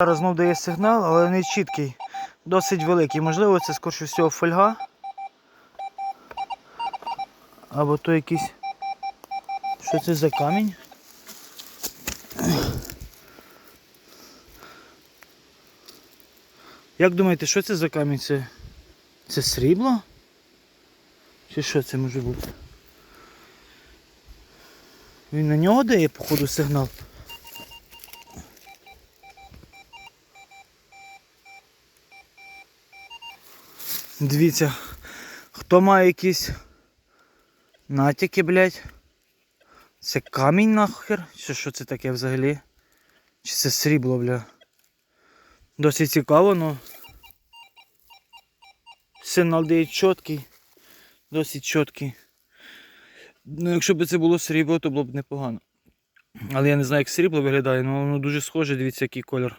Зараз знов дає сигнал, але не чіткий, досить великий. Можливо, це скорше всього фольга. Або то якийсь. Що це за камінь? Як думаєте, що це за камінь? Це, це срібло? Чи що це може бути? Він на нього дає, походу, сигнал. Дивіться, хто має якісь натяки, блядь. Це камінь нахер? Чи що це таке взагалі? Чи це срібло, бля? Досить цікаво, ну. Сигнал дає чіткий. Досить чіткий. Ну, якщо б це було срібло, то було б непогано. Але я не знаю, як срібло виглядає, але воно дуже схоже, дивіться, який колір.